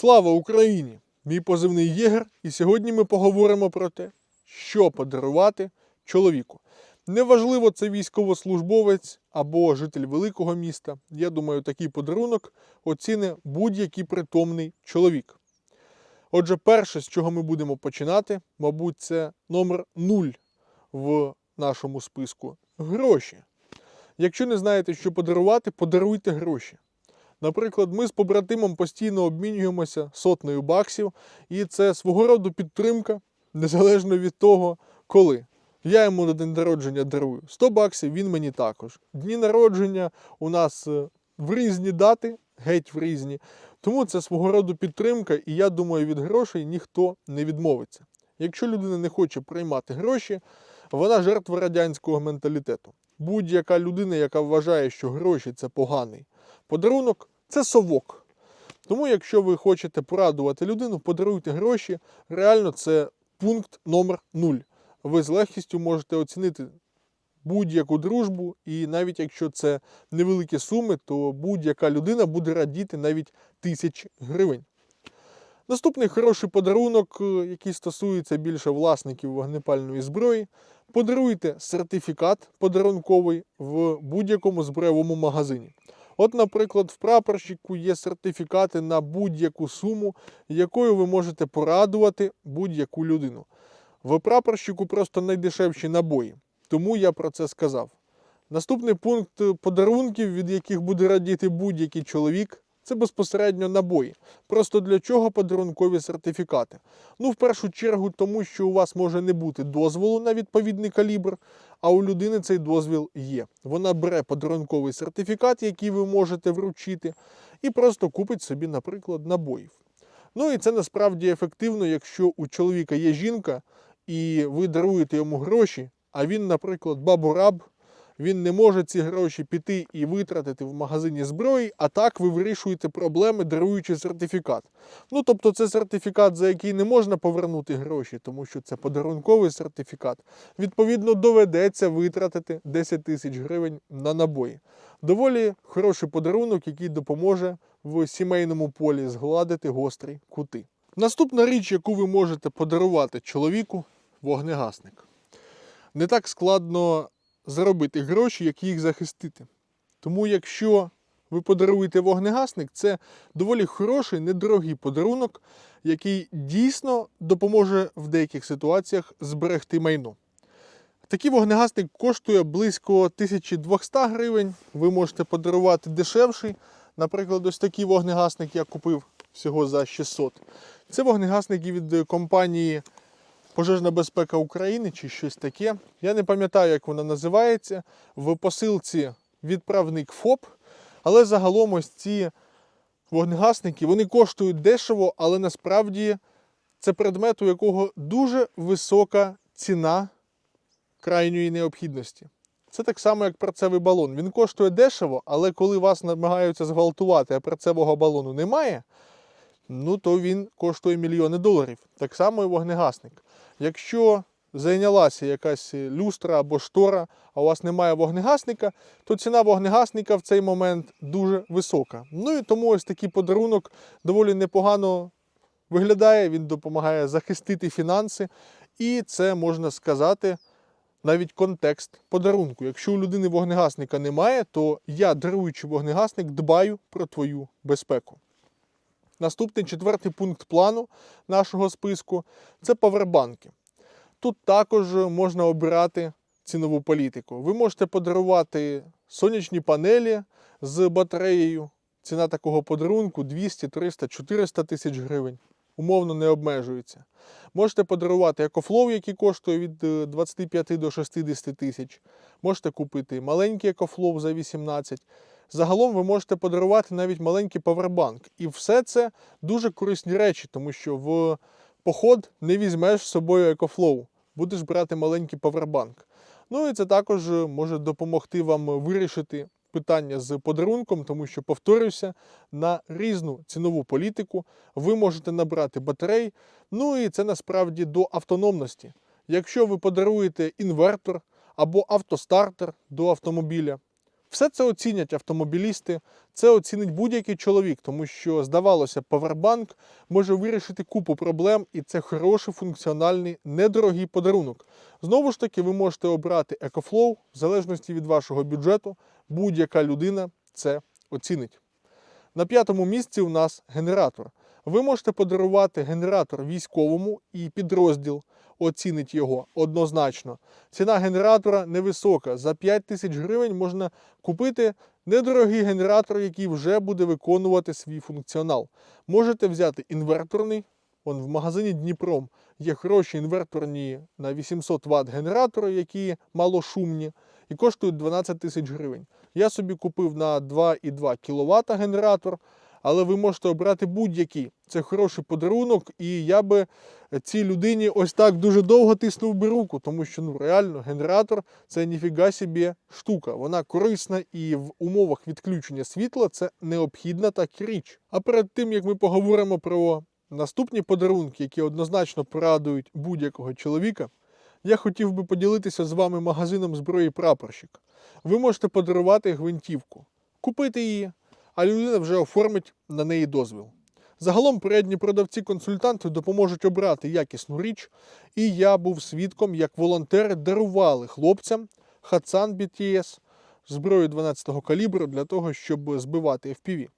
Слава Україні! Мій позивний Єгер, і сьогодні ми поговоримо про те, що подарувати чоловіку. Неважливо, це військовослужбовець або житель великого міста. Я думаю, такий подарунок оціни будь-який притомний чоловік. Отже, перше, з чого ми будемо починати, мабуть, це номер 0 в нашому списку гроші. Якщо не знаєте, що подарувати, подаруйте гроші. Наприклад, ми з побратимом постійно обмінюємося сотнею баксів, і це свого роду підтримка, незалежно від того, коли. Я йому на день народження дарую 100 баксів, він мені також. Дні народження у нас е, в різні дати, геть в різні. Тому це свого роду підтримка, і я думаю, від грошей ніхто не відмовиться. Якщо людина не хоче приймати гроші, вона жертва радянського менталітету. Будь-яка людина, яка вважає, що гроші це поганий подарунок, це совок. Тому, якщо ви хочете порадувати людину, подаруйте гроші. Реально, це пункт номер 0. Ви з легкістю можете оцінити будь-яку дружбу, і навіть якщо це невеликі суми, то будь-яка людина буде радіти навіть тисяч гривень. Наступний хороший подарунок, е, який стосується більше власників вогнепальної зброї, подаруйте сертифікат подарунковий в будь-якому зброєвому магазині. От, наприклад, в прапорщику є сертифікати на будь-яку суму, якою ви можете порадувати будь-яку людину. В прапорщику просто найдешевші набої, тому я про це сказав. Наступний пункт подарунків, від яких буде радіти будь-який чоловік, це безпосередньо набої. Просто для чого подарункові сертифікати? Ну, в першу чергу, тому що у вас може не бути дозволу на відповідний калібр, а у людини цей дозвіл є. Вона бере подарунковий сертифікат, який ви можете вручити, і просто купить собі, наприклад, набоїв. Ну і це насправді ефективно, якщо у чоловіка є жінка, і ви даруєте йому гроші, а він, наприклад, бабураб, він не може ці гроші піти і витратити в магазині зброї, а так ви вирішуєте проблеми, даруючи сертифікат. Ну, тобто, це сертифікат, за який не можна повернути гроші, тому що це подарунковий сертифікат. Відповідно, доведеться витратити 10 тисяч гривень на набої. Доволі хороший подарунок, який допоможе в сімейному полі згладити гострі кути. Наступна річ, яку ви можете подарувати чоловіку вогнегасник. Не так складно заробити гроші, як їх захистити. Тому, якщо ви подаруєте вогнегасник, це доволі хороший, недорогий подарунок, який дійсно допоможе в деяких ситуаціях зберегти майно. Такий вогнегасник коштує близько 1200 гривень. Ви можете подарувати дешевший. Наприклад, ось такий вогнегасник я купив всього за 600. Це вогнегасники від компанії Пожежна безпека України чи щось таке. Я не пам'ятаю, як вона називається. В посилці відправник ФОП. Але загалом ось ці вогнегасники вони коштують дешево, але насправді це предмет, у якого дуже висока ціна крайньої необхідності. Це так само, як перцевий балон. Він коштує дешево, але коли вас намагаються зґвалтувати, а перцевого балону немає, ну то він коштує мільйони доларів. Так само і вогнегасник. Якщо зайнялася якась люстра або штора, а у вас немає вогнегасника, то ціна вогнегасника в цей момент дуже висока. Ну і тому ось такий подарунок доволі непогано виглядає, він допомагає захистити фінанси. І це можна сказати навіть контекст подарунку. Якщо у людини вогнегасника немає, то я, даруючи вогнегасник, дбаю про твою безпеку. Наступний четвертий пункт плану нашого списку це павербанки. Тут також можна обирати цінову політику. Ви можете подарувати сонячні панелі з батареєю. Ціна такого подарунку 200, 300, 400 тисяч гривень. Умовно не обмежується. Можете подарувати екофлоу, який коштує від е, 25 до 60 тисяч. Можете купити маленький екофлоу за 18. Загалом ви можете подарувати навіть маленький павербанк. І все це дуже корисні речі, тому що в поход не візьмеш з собою екофлоу, будеш брати маленький павербанк. Ну і це також може допомогти вам вирішити питання з подарунком, тому що, повторюся, на різну цінову політику ви можете набрати батарей. Ну і це насправді до автономності. Якщо ви подаруєте інвертор або автостартер до автомобіля, Все це оцінять автомобілісти, це оцінить будь-який чоловік, тому що, здавалося, павербанк може вирішити купу проблем, і це хороший функціональний, недорогий подарунок. Знову ж таки, ви можете обрати EcoFlow, в залежності від вашого бюджету, будь-яка людина це оцінить. На п'ятому місці у нас генератор. Ви можете подарувати генератор військовому і підрозділ оцінить його однозначно. Ціна генератора невисока. За 5 тисяч гривень можна купити недорогий генератор, який вже буде виконувати свій функціонал. Можете взяти інверторний. Вон в магазині Дніпром є хороші інверторні на 800 Вт генератори, які малошумні, і коштують 12 тисяч гривень. Я собі купив на 2,2 кВт генератор, але ви можете обрати будь-який. Це хороший подарунок, і я би цій людині ось так дуже довго тиснув би руку, тому що ну реально генератор це ніфіга собі штука. Вона корисна і в умовах відключення світла це необхідна так річ. А перед тим як ми поговоримо про наступні подарунки, які однозначно порадують будь-якого чоловіка, я хотів би поділитися з вами магазином зброї прапорщик. Ви можете подарувати гвинтівку, купити її, а людина вже оформить на неї дозвіл. Загалом передні продавці-консультанти допоможуть обрати якісну річ, і я був свідком, як волонтери дарували хлопцям Хацан BTS зброю 12-го калібру для того, щоб збивати FPV.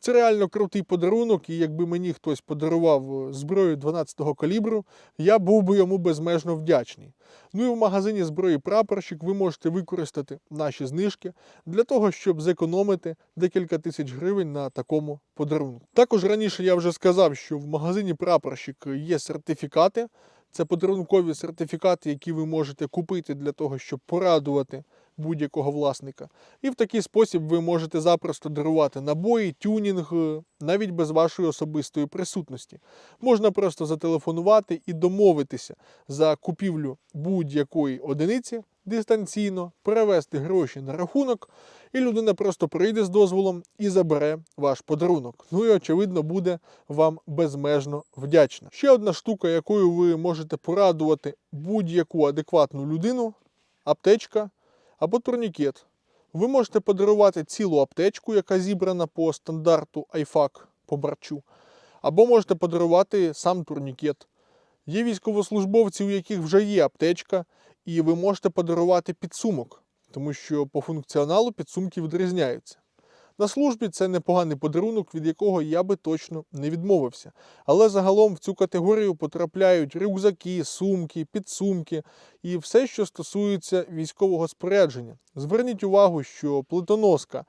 Це реально крутий подарунок, і якби мені хтось подарував е, зброю 12-го калібру, я був би йому безмежно вдячний. Ну і в магазині зброї прапорщик ви можете використати наші знижки для того, щоб зекономити декілька тисяч гривень на такому подарунку. Також раніше я вже сказав, що в магазині прапорщик є сертифікати. Це подарункові сертифікати, які ви можете купити для того, щоб порадувати будь-якого власника. І в такий спосіб ви можете запросто дарувати набої, тюнінг, навіть без вашої особистої присутності. Можна просто зателефонувати і домовитися за купівлю будь-якої одиниці дистанційно, перевести гроші на рахунок, і людина просто прийде з дозволом і забере ваш подарунок. Ну і очевидно буде вам безмежно вдячна. Ще одна штука, якою ви можете порадувати будь-яку адекватну людину аптечка або турнікет. Ви можете подарувати цілу аптечку, яка зібрана по стандарту IFAC по барчу, або можете подарувати сам турнікет. Є військовослужбовці, у яких вже є аптечка, і ви можете подарувати підсумок, тому що по функціоналу підсумки відрізняються. На службі це непоганий подарунок, від якого я би точно не відмовився. Але загалом в цю категорію потрапляють рюкзаки, сумки, підсумки і все, що стосується військового спорядження. Зверніть увагу, що плитоноска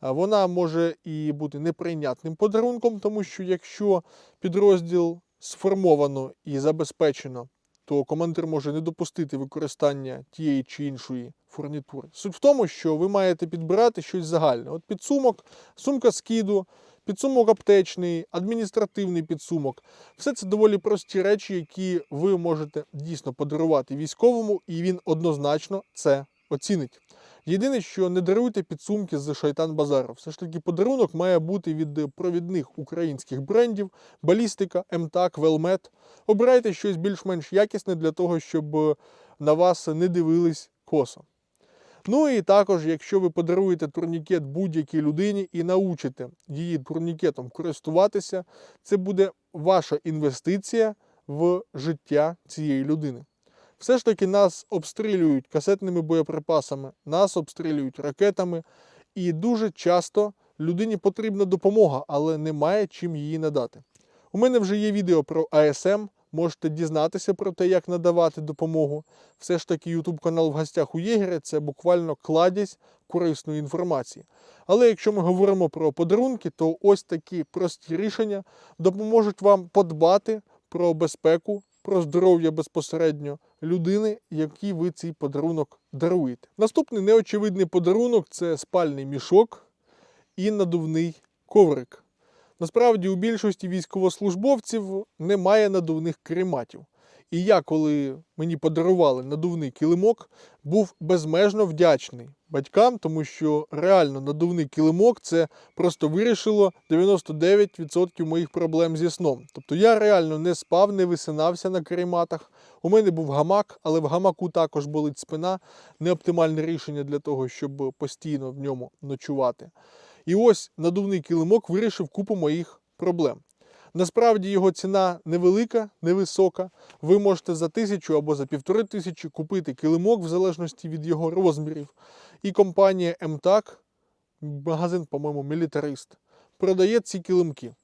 вона може і бути неприйнятним подарунком, тому що якщо підрозділ сформовано і забезпечено, то командир може не допустити використання тієї чи іншої фурнітури. Суть в тому, що ви маєте підбирати щось загальне. От підсумок, сумка скиду, підсумок аптечний, адміністративний підсумок. Все це доволі прості речі, які ви можете дійсно подарувати військовому, і він однозначно це оцінить. Єдине, що не даруйте підсумки з шайтан базару. Все ж таки, подарунок має бути від провідних українських брендів: балістика, МТАК, Велмет. Обирайте щось більш-менш якісне для того, щоб на вас не дивились косо. Ну і також, якщо ви подаруєте турнікет будь-якій людині і научите її турнікетом користуватися, це буде ваша інвестиція в життя цієї людини. Все ж таки нас обстрілюють касетними боєприпасами, нас обстрілюють ракетами, і дуже часто людині потрібна допомога, але немає чим її надати. У мене вже є відео про АСМ. Можете дізнатися про те, як надавати допомогу. Все ж таки, YouTube канал в гостях у Єгеря це буквально кладязь корисної інформації. Але якщо ми говоримо про подарунки, то ось такі прості рішення допоможуть вам подбати про безпеку, про здоров'я безпосередньо людини, якій ви цей подарунок даруєте. Наступний неочевидний подарунок це спальний мішок і надувний коврик. Насправді у більшості військовослужбовців немає надувних карематів. І я, коли мені подарували надувний килимок, був безмежно вдячний батькам, тому що реально надувний килимок це просто вирішило 99% моїх проблем зі сном. Тобто я реально не спав, не висинався на карематах. У мене був гамак, але в гамаку також болить спина. Неоптимальне рішення для того, щоб постійно в ньому ночувати. І ось надувний килимок вирішив купу моїх проблем. Насправді його ціна невелика, невисока. Ви можете за тисячу або за півтори тисячі купити килимок в залежності від його розмірів. І компанія МТАК, магазин, по-моєму, Мілітарист, продає ці килимки.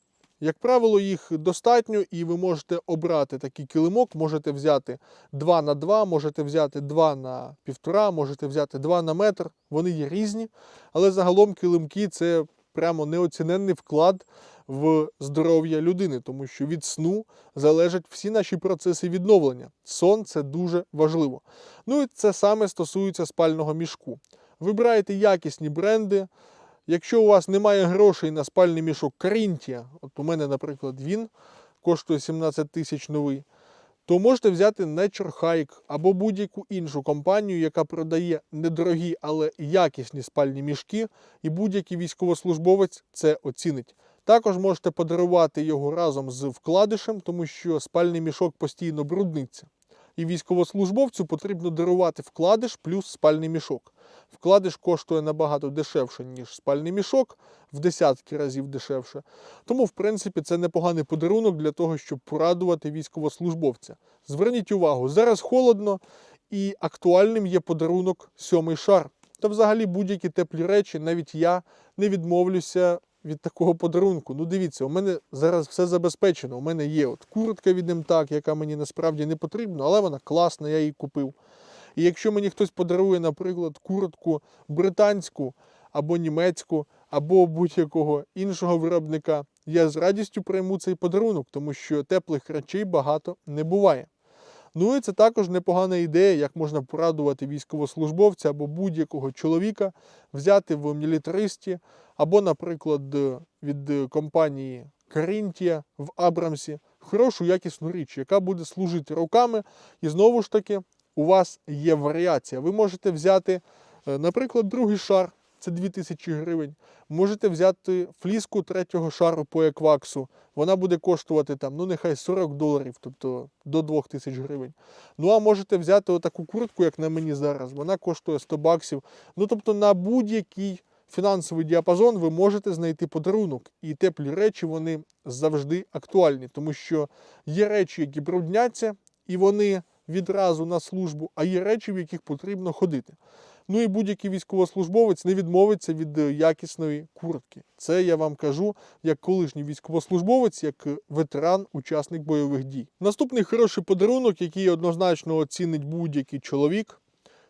Як правило, їх достатньо, і ви можете обрати такий килимок, можете взяти 2 на 2, можете взяти 2 на 1,5, можете взяти 2 на метр. Вони є різні, але загалом килимки це прямо неоціненний вклад в здоров'я людини, тому що від сну залежать всі наші процеси відновлення. Сон це дуже важливо. Ну і це саме стосується спального мішку. Вибираєте якісні бренди. Якщо у вас немає грошей на спальний мішок Карінтія, от у мене, наприклад, він коштує 17 тисяч новий, то можете взяти Nature Hike або будь-яку іншу компанію, яка продає недорогі, але якісні спальні мішки, і будь-який військовослужбовець це оцінить. Також можете подарувати його разом з вкладишем, тому що спальний мішок постійно брудниться. І військовослужбовцю потрібно дарувати вкладиш плюс спальний мішок. Вкладиш коштує набагато дешевше, ніж спальний мішок, в десятки разів дешевше. Тому, в принципі, це непоганий подарунок для того, щоб порадувати військовослужбовця. Зверніть увагу, зараз холодно і актуальним є подарунок сьомий шар. Та взагалі будь-які теплі речі, навіть я не відмовлюся від такого подарунку. Ну, дивіться, у мене зараз все забезпечено. У мене є от куртка від МТАК, яка мені насправді не потрібна, але вона класна, я її купив. І якщо мені хтось подарує, наприклад, куртку британську або німецьку, або будь-якого іншого виробника, я з радістю прийму цей подарунок, тому що теплих речей багато не буває. Ну і це також непогана ідея, як можна порадувати військовослужбовця або будь-якого чоловіка взяти в мілітаристі, або, наприклад, від компанії Карінтія в Абрамсі хорошу якісну річ, яка буде служити руками. І знову ж таки, у вас є варіація. Ви можете взяти, е, наприклад, другий шар. Це 2000 гривень. Можете взяти фліску третього шару по екваксу. Вона буде коштувати там, ну нехай 40 доларів, тобто до 2000 гривень. Ну а можете взяти отаку куртку, як на мені зараз. Вона коштує 100 баксів. Ну тобто на будь-який фінансовий діапазон ви можете знайти подарунок. І теплі речі вони завжди актуальні, тому що є речі, які брудняться, і вони відразу на службу, а є речі, в яких потрібно ходити. Ну і будь-який військовослужбовець не відмовиться від е, якісної куртки. Це я вам кажу як колишній військовослужбовець, як е, ветеран, учасник бойових дій. Наступний хороший подарунок, який однозначно оцінить будь-який чоловік,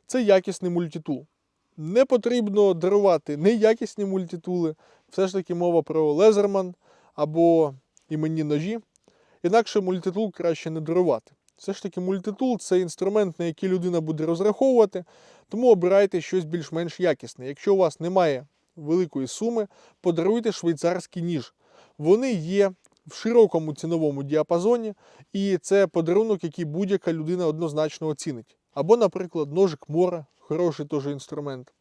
це якісний мультитул. Не потрібно дарувати неякісні мультитули, все ж таки мова про лезерман або іменні ножі. Інакше мультитул краще не дарувати. Все ж таки, мультитул це інструмент, на який людина буде розраховувати, тому обирайте щось більш-менш якісне. Якщо у вас немає великої суми, подаруйте швейцарський ніж. Вони є в широкому ціновому діапазоні, і це подарунок, який будь-яка людина однозначно оцінить. Або, наприклад, ножик мора, хороший теж інструмент.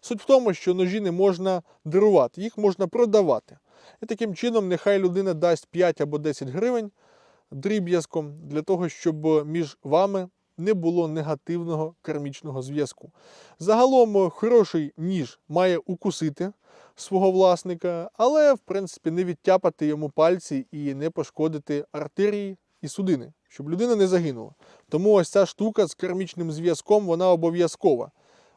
Суть в тому, що ножі не можна дарувати, їх можна продавати. І таким чином, нехай людина дасть 5 або 10 гривень дріб'язком для того, щоб між вами не було негативного кармічного зв'язку. Загалом е, хороший ніж має укусити свого власника, але в принципі не відтяпати йому пальці і не пошкодити артерії і судини, щоб людина не загинула. Тому ось ця штука з кармічним зв'язком вона обов'язкова.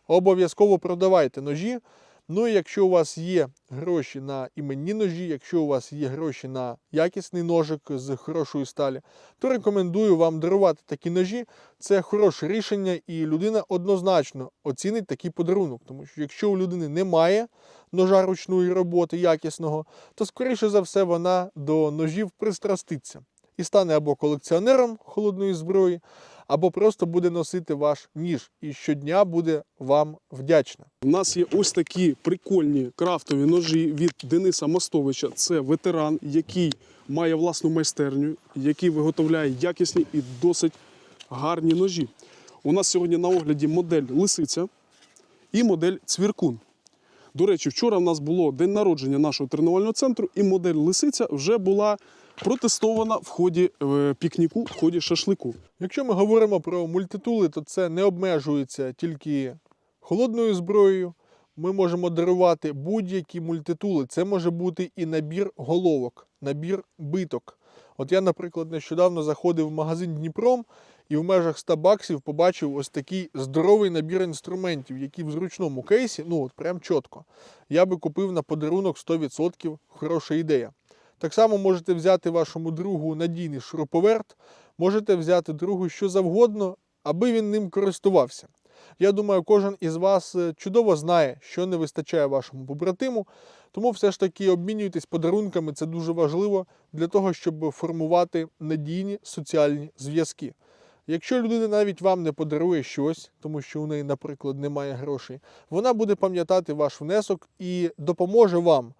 Обов'язково продавайте ножі. Ну і якщо у вас є гроші на іменні ножі, якщо у вас є гроші на якісний ножик з хорошої сталі, то рекомендую вам дарувати такі ножі. Це хороше рішення, і людина однозначно оцінить такий подарунок. Тому що якщо у людини немає ножа ручної роботи якісного, то скоріше за все вона до ножів пристраститься і стане або колекціонером холодної зброї, або просто буде носити ваш ніж і щодня буде вам вдячна. У нас є ось такі прикольні крафтові ножі від Дениса Мостовича. Це ветеран, який має власну майстерню, який виготовляє якісні і досить гарні ножі. У нас сьогодні на огляді модель лисиця і модель цвіркун. До речі, вчора в нас було день народження нашого тренувального центру, і модель лисиця вже була протестована в ході е, пікніку, в ході шашлику. Якщо ми говоримо про мультитули, то це не обмежується тільки холодною зброєю. Ми можемо дарувати будь-які мультитули. Це може бути і набір головок, набір биток. От я, наприклад, нещодавно заходив в магазин Дніпром і в межах 100 баксів побачив ось такий здоровий набір інструментів, які в зручному кейсі, ну от прям чітко. Я би купив на подарунок 100%. Хороша ідея. Так само можете взяти вашому другу надійний шуруповерт, можете взяти другу що завгодно, аби він ним користувався. Я думаю, кожен із вас е, чудово знає, що не вистачає вашому побратиму, тому все ж таки обмінюйтесь подарунками, це дуже важливо для того, щоб формувати надійні соціальні зв'язки. Якщо людина навіть вам не подарує щось, тому що у неї, наприклад, немає грошей, вона буде пам'ятати ваш внесок і допоможе вам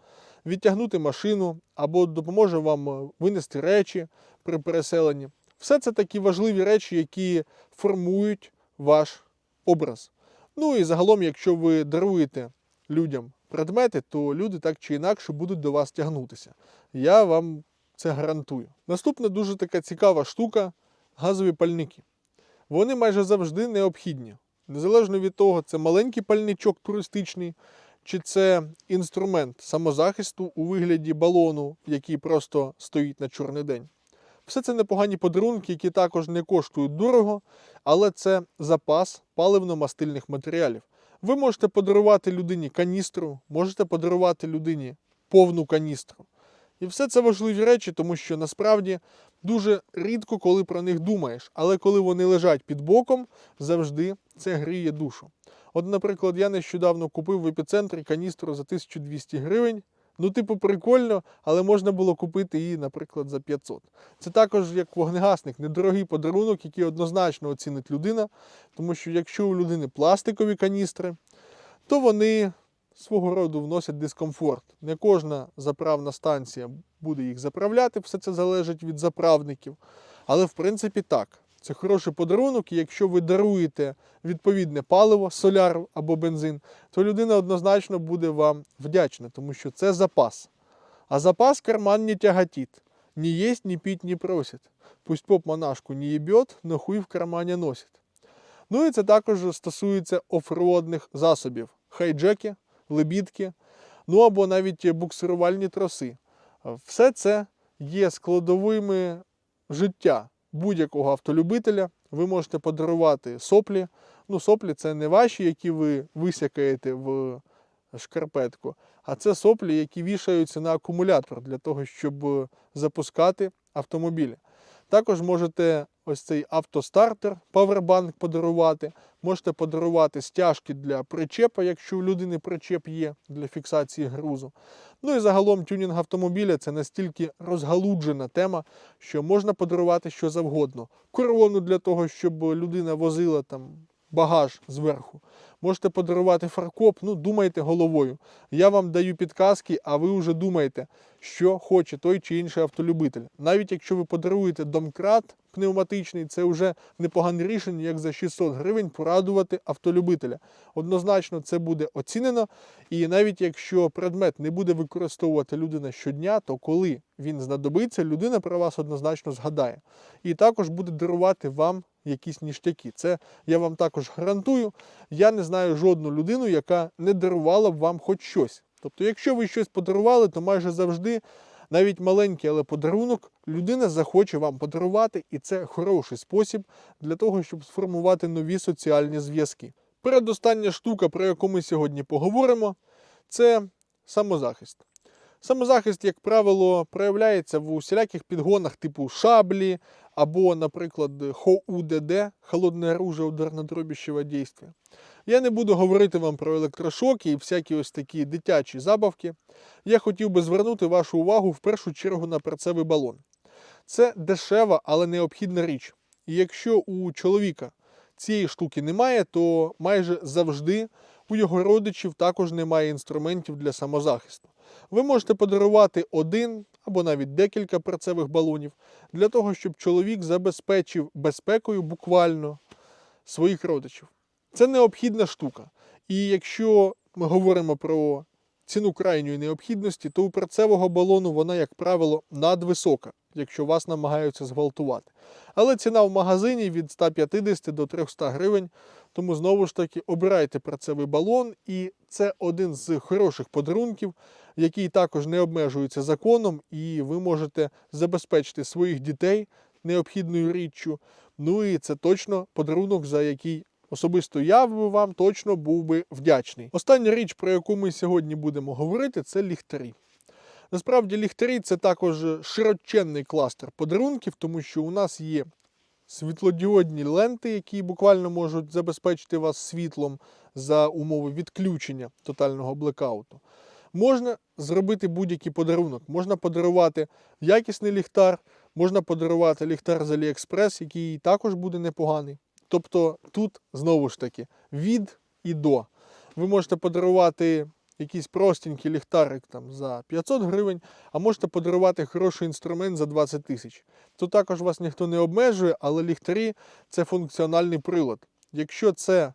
відтягнути машину або допоможе вам е, винести речі при переселенні. Все це такі важливі речі, які формують ваш образ. Ну і загалом, якщо ви даруєте людям предмети, то люди так чи інакше будуть до вас тягнутися. Я вам це гарантую. Наступна дуже така цікава штука газові пальники. Вони майже завжди необхідні. Незалежно від того, це маленький пальничок туристичний, чи це інструмент самозахисту у вигляді балону, який просто стоїть на чорний день. Все це непогані подарунки, які також не коштують дорого, але це запас паливно-мастильних матеріалів. Ви можете подарувати людині каністру, можете подарувати людині повну каністру. І все це важливі речі, тому що насправді дуже рідко коли про них думаєш, але коли вони лежать під боком, завжди це гріє душу. От, наприклад, я нещодавно купив в епіцентрі каністру за 1200 гривень. Ну, типу, прикольно, але можна було купити її, наприклад, за 500. Це також як вогнегасник, недорогий подарунок, який однозначно оцінить людина. Тому що якщо у людини пластикові каністри, то вони свого роду вносять дискомфорт. Не кожна заправна станція буде їх заправляти, все це залежить від заправників. Але в принципі так. Це хороший подарунок, і якщо ви даруєте відповідне паливо, соляр або бензин, то людина однозначно буде вам вдячна, тому що це запас. А запас карман не тяготит. Ни есть, ни пить не просит. Пусть поп монашку не ебет, но хуй в кармані носить. Ну і це також стосується офродних засобів: хайджеки, лебідки, ну або навіть буксирувальні троси. Все це є складовими життя будь-якого автолюбителя. Ви можете подарувати соплі. Ну, соплі це не ваші, які ви висякаєте в шкарпетку, а це соплі, які вішаються на акумулятор для того, щоб запускати автомобілі. Також можете ось цей автостартер, павербанк подарувати. Можете подарувати стяжки для причепа, якщо у людини причеп є для фіксації грузу. Ну і загалом тюнінг автомобіля це настільки розгалуджена тема, що можна подарувати що завгодно. Корону для того, щоб людина возила там багаж зверху. Можете подарувати фаркоп, ну думайте головою. Я вам даю підказки, а ви вже думаєте, що хоче той чи інший автолюбитель. Навіть якщо ви подаруєте домкрат пневматичний, це вже непогане рішення, як за 600 гривень порадувати автолюбителя. Однозначно це буде оцінено. І навіть якщо предмет не буде використовувати людина щодня, то коли він знадобиться, людина про вас однозначно згадає. І також буде дарувати вам якісь ніштяки. Це я вам також гарантую. Я не знаю жодну людину, яка не дарувала б вам хоч щось. Тобто, якщо ви щось подарували, то майже завжди, навіть маленький, але подарунок, людина захоче вам подарувати, і це хороший спосіб для того, щоб сформувати нові соціальні зв'язки. Передостання штука, про яку ми сьогодні поговоримо, це самозахист. Самозахист, як правило, проявляється в усіляких підгонах типу шаблі або, наприклад, ХОУДД холодне оружие ударно-дробіщого дійства. Я не буду говорити вам про електрошоки і всякі ось такі дитячі забавки. Я хотів би звернути вашу увагу в першу чергу на перцевий балон. Це дешева, але необхідна річ. І якщо у чоловіка цієї штуки немає, то майже завжди у його родичів також немає інструментів для самозахисту. Ви можете подарувати один або навіть декілька перцевих балонів для того, щоб чоловік забезпечив безпекою буквально своїх родичів. Це необхідна штука. І якщо ми говоримо про ціну крайньої необхідності, то у перцевого балону вона, як правило, надвисока, якщо вас намагаються зґвалтувати. Але ціна в магазині від 150 до 300 гривень, тому знову ж таки обирайте перцевий балон, і це один з хороших подарунків, який також не обмежується законом, і ви можете забезпечити своїх дітей необхідною річчю. Ну і це точно подарунок, за який особисто я би вам точно був би вдячний. Остання річ, про яку ми сьогодні будемо говорити, це ліхтарі. Насправді, ліхтарі це також широченний кластер подарунків, тому що у нас є світлодіодні ленти, які буквально можуть забезпечити вас світлом за умови відключення тотального блекауту. Можна зробити будь-який подарунок. Можна подарувати якісний ліхтар, можна подарувати ліхтар з Aliexpress, який також буде непоганий. Тобто тут знову ж таки від і до. Ви можете подарувати якийсь простенький ліхтарик там, за 500 гривень, а можете подарувати хороший інструмент за 20 тисяч. Тут також вас ніхто не обмежує, але ліхтарі це функціональний прилад. Якщо це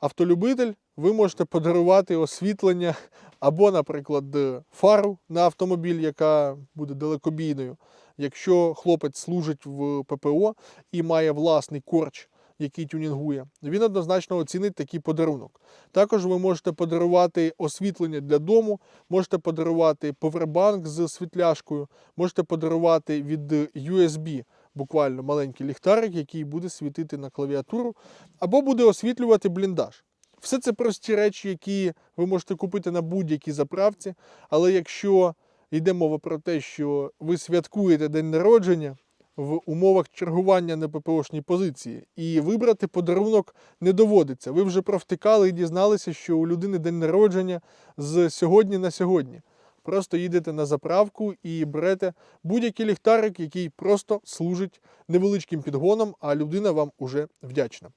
автолюбитель, ви можете подарувати освітлення або, наприклад, фару на автомобіль, яка буде далекобійною. Якщо хлопець служить в ППО і має власний корч, який тюнінгує, він однозначно оцінить такий подарунок. Також ви можете подарувати освітлення для дому, можете подарувати повербанк з світляшкою, можете подарувати від USB буквально маленький ліхтарик, який буде світити на клавіатуру, або буде освітлювати бліндаж. Все це прості речі, які ви можете купити на будь-якій заправці. Але якщо йде мова про те, що ви святкуєте день народження в умовах чергування на ППОшній позиції, і вибрати подарунок не доводиться. Ви вже провтикали і дізналися, що у людини день народження з сьогодні на сьогодні. Просто їдете на заправку і берете будь-який ліхтарик, який просто служить невеличким підгоном, а людина вам уже вдячна.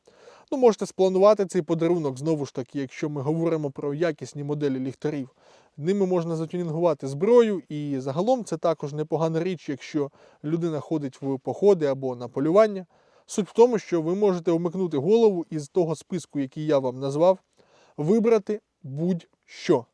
Ну, можете спланувати цей подарунок знову ж таки, якщо ми говоримо про якісні моделі ліхтарів. Ними можна затюнінгувати зброю, і загалом це також непогана річ, якщо людина ходить в походи або на полювання. Суть в тому, що ви можете вмикнути голову із того списку, який я вам назвав, вибрати будь-що.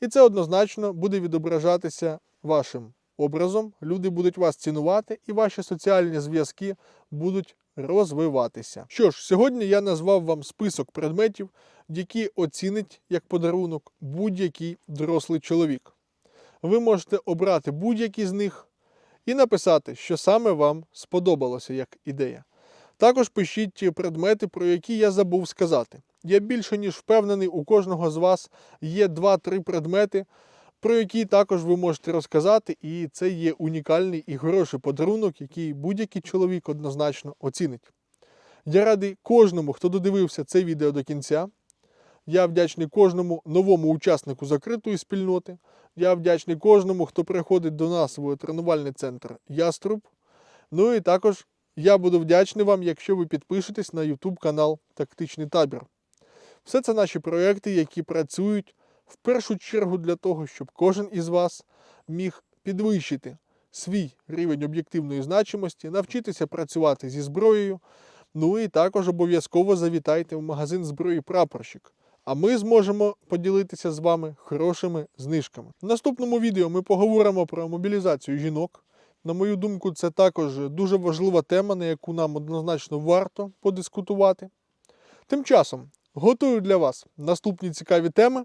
І це однозначно буде відображатися вашим образом. Люди будуть вас цінувати, і ваші соціальні зв'язки будуть розвиватися. Що ж, сьогодні я назвав вам список предметів, які оцінить як подарунок будь-який дорослий чоловік. Ви можете обрати будь-який з них і написати, що саме вам сподобалося як ідея. Також пишіть ті предмети, про які я забув сказати. Я більше ніж впевнений, у кожного з вас є 2-3 предмети, про які також ви можете розказати, і це є унікальний і хороший подарунок, який будь-який чоловік однозначно оцінить. Я радий кожному, хто додивився це відео до кінця. Я вдячний кожному новому учаснику закритої спільноти. Я вдячний кожному, хто приходить до нас в тренувальний центр Яструб. Ну і також я буду вдячний вам, якщо ви підпишетесь на YouTube канал Тактичний табір. Все це наші проекти, які працюють в першу чергу для того, щоб кожен із вас міг підвищити свій рівень об'єктивної значимості, навчитися працювати зі зброєю. Ну і також обов'язково завітайте в магазин зброї прапорщик. А ми зможемо поділитися з вами хорошими знижками. В наступному відео ми поговоримо про мобілізацію жінок. На мою думку, це також дуже важлива тема, на яку нам однозначно варто подискутувати. Тим часом готую для вас наступні цікаві теми